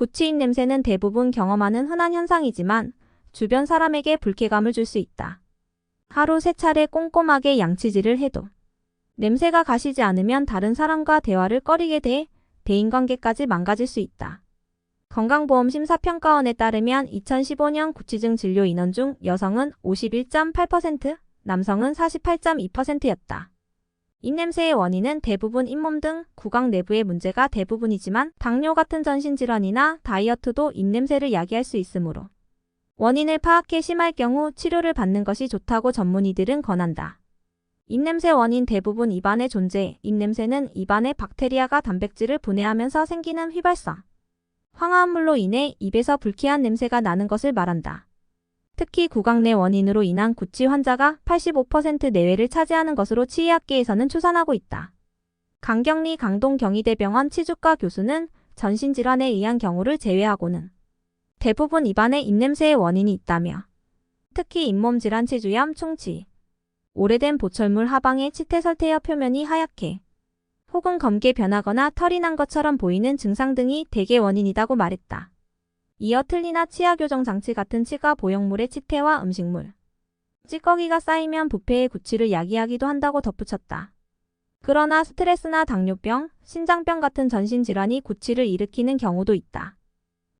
구취 입냄새는 대부분 경험하는 흔한 현상이지만 주변 사람에게 불쾌감을 줄 수 있다. 하루 세 차례 꼼꼼하게 양치질을 해도 냄새가 가시지 않으면 다른 사람과 대화를 꺼리게 돼 대인관계까지 망가질 수 있다. 건강보험심사평가원에 따르면 2015년 구취증 진료 인원 중 여성은 51.8%, 남성은 48.2%였다. 입냄새의 원인은 대부분 잇몸 등 구강 내부의 문제가 대부분이지만 당뇨 같은 전신 질환이나 다이어트도 입냄새를 야기할 수 있으므로 원인을 파악해 심할 경우 치료를 받는 것이 좋다고 전문의들은 권한다. 입냄새 원인 대부분 입안에 존재, 입냄새는 입안에 박테리아가 단백질을 분해하면서 생기는 휘발성, 황화합물로 인해 입에서 불쾌한 냄새가 나는 것을 말한다. 특히 구강 내 원인으로 인한 구취 환자가 85% 내외를 차지하는 것으로 치의학계에서는 추산하고 있다. 강경리 강동경희대병원 치주과 교수는 전신질환에 의한 경우를 제외하고는 대부분 입안에 입냄새의 원인이 있다며 특히 잇몸 질환 치주염 충치, 오래된 보철물 하방의 치태설태여 표면이 하얗게 혹은 검게 변하거나 털이 난 것처럼 보이는 증상 등이 대개 원인이라고 말했다. 이어 틀니나 치아 교정 장치 같은 치과 보형물의 치태와 음식물, 찌꺼기가 쌓이면 부패의 구취를 야기하기도 한다고 덧붙였다. 그러나 스트레스나 당뇨병, 신장병 같은 전신질환이 구취를 일으키는 경우도 있다.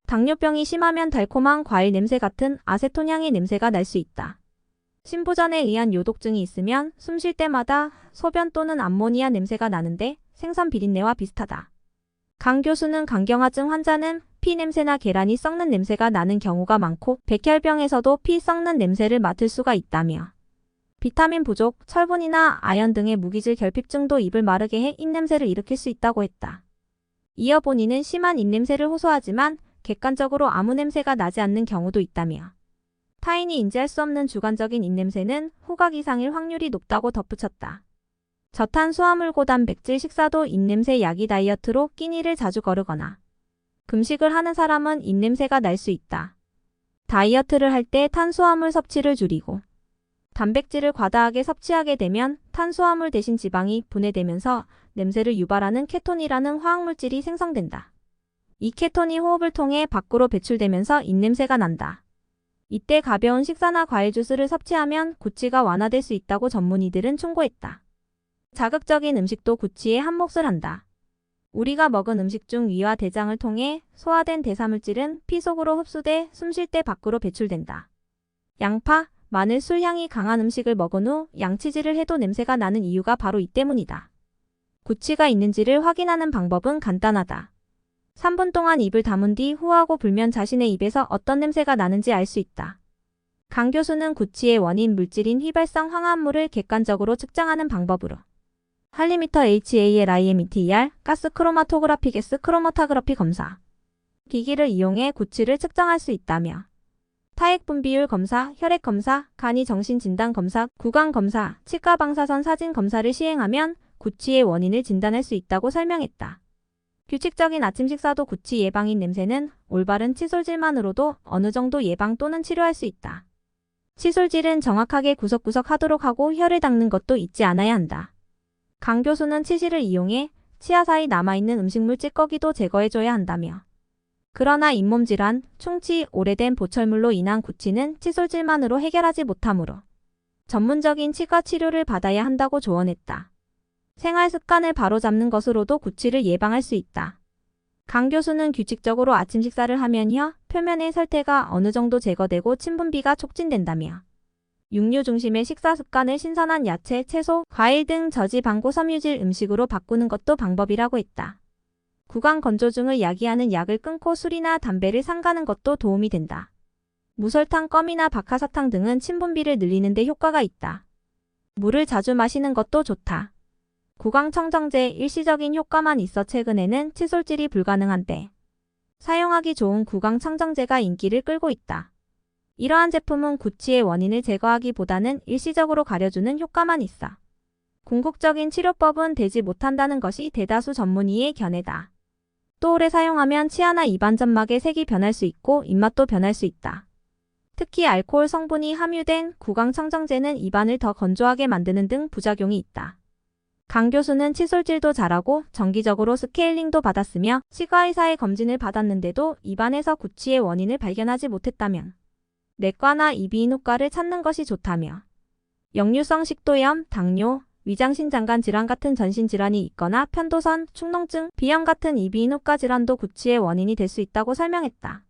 당뇨병이 심하면 달콤한 과일 냄새 같은 아세톤 향의 냄새가 날 수 있다. 신부전에 의한 요독증이 있으면 숨 쉴 때마다 소변 또는 암모니아 냄새가 나는데 생선 비린내와 비슷하다. 강 교수는 강경화증 환자는 피 냄새나 계란이 썩는 냄새가 나는 경우가 많고 백혈병에서도 피 썩는 냄새를 맡을 수가 있다며 비타민 부족, 철분이나 아연 등의 무기질 결핍증도 입을 마르게 해 입냄새를 일으킬 수 있다고 했다. 이어 본인은 심한 입냄새를 호소하지만 객관적으로 아무 냄새가 나지 않는 경우도 있다며 타인이 인지할 수 없는 주관적인 입냄새는 후각 이상일 확률이 높다고 덧붙였다. 저탄수화물 고단백질 식사도 입냄새 야기 다이어트로 끼니를 자주 거르거나 금식을 하는 사람은 입냄새가 날 수 있다. 다이어트를 할 때 탄수화물 섭취를 줄이고 단백질을 과다하게 섭취하게 되면 탄수화물 대신 지방이 분해되면서 냄새를 유발하는 케톤이라는 화학물질이 생성된다. 이 케톤이 호흡을 통해 밖으로 배출되면서 입냄새가 난다. 이때 가벼운 식사나 과일 주스를 섭취하면 구취가 완화될 수 있다고 전문의들은 충고했다. 자극적인 음식도 구취에 한몫을 한다. 우리가 먹은 음식 중 위와 대장을 통해 소화된 대사물질은 피 속으로 흡수돼 숨 쉴 때 밖으로 배출된다. 양파, 마늘, 술 향이 강한 음식을 먹은 후 양치질을 해도 냄새가 나는 이유가 바로 이 때문이다. 구취가 있는지를 확인하는 방법은 간단하다. 3분 동안 입을 다문 뒤 후하고 불면 자신의 입에서 어떤 냄새가 나는지 알 수 있다. 강 교수는 구취의 원인 물질인 휘발성 황화물을 객관적으로 측정하는 방법으로 할리미터 HALIMETER 가스 크로마토그라피 게스 크로마타그라피 검사 기기를 이용해 구취를 측정할 수 있다며 타액 분비율 검사, 혈액 검사, 간이 정신 진단 검사, 구강 검사, 치과 방사선 사진 검사를 시행하면 구취의 원인을 진단할 수 있다고 설명했다. 규칙적인 아침 식사도 구취 예방인 냄새는 올바른 칫솔질만으로도 어느 정도 예방 또는 치료할 수 있다. 칫솔질은 정확하게 구석구석 하도록 하고 혀를 닦는 것도 잊지 않아야 한다. 강 교수는 치실을 이용해 치아 사이 남아있는 음식물 찌꺼기도 제거해줘야 한다며. 그러나 잇몸 질환, 충치, 오래된 보철물로 인한 구취는 칫솔질만으로 해결하지 못하므로 전문적인 치과 치료를 받아야 한다고 조언했다. 생활 습관을 바로잡는 것으로도 구취를 예방할 수 있다. 강 교수는 규칙적으로 아침 식사를 하면 혀 표면의 설태가 어느 정도 제거되고 침분비가 촉진된다며 육류 중심의 식사 습관을 신선한 야채, 채소, 과일 등 저지방고 섬유질 음식으로 바꾸는 것도 방법이라고 했다. 구강 건조증을 야기하는 약을 끊고 술이나 담배를 삼가는 것도 도움이 된다. 무설탕, 껌이나 박하사탕 등은 침분비를 늘리는 데 효과가 있다. 물을 자주 마시는 것도 좋다. 구강청정제 일시적인 효과만 있어 최근에는 칫솔질이 불가능한데 사용하기 좋은 구강청정제가 인기를 끌고 있다. 이러한 제품은 구취의 원인을 제거하기보다는 일시적으로 가려주는 효과만 있어. 궁극적인 치료법은 되지 못한다는 것이 대다수 전문의의 견해다. 또 오래 사용하면 치아나 입안 점막의 색이 변할 수 있고 입맛도 변할 수 있다. 특히 알코올 성분이 함유된 구강청정제는 입안을 더 건조하게 만드는 등 부작용이 있다. 강 교수는 칫솔질도 잘하고 정기적으로 스케일링도 받았으며 치과의사의 검진을 받았는데도 입안에서 구취의 원인을 발견하지 못했다면 내과나 이비인후과를 찾는 것이 좋다며 역류성 식도염, 당뇨, 위장신장관 질환 같은 전신 질환이 있거나 편도선, 축농증, 비염 같은 이비인후과 질환도 구취의 원인이 될 수 있다고 설명했다.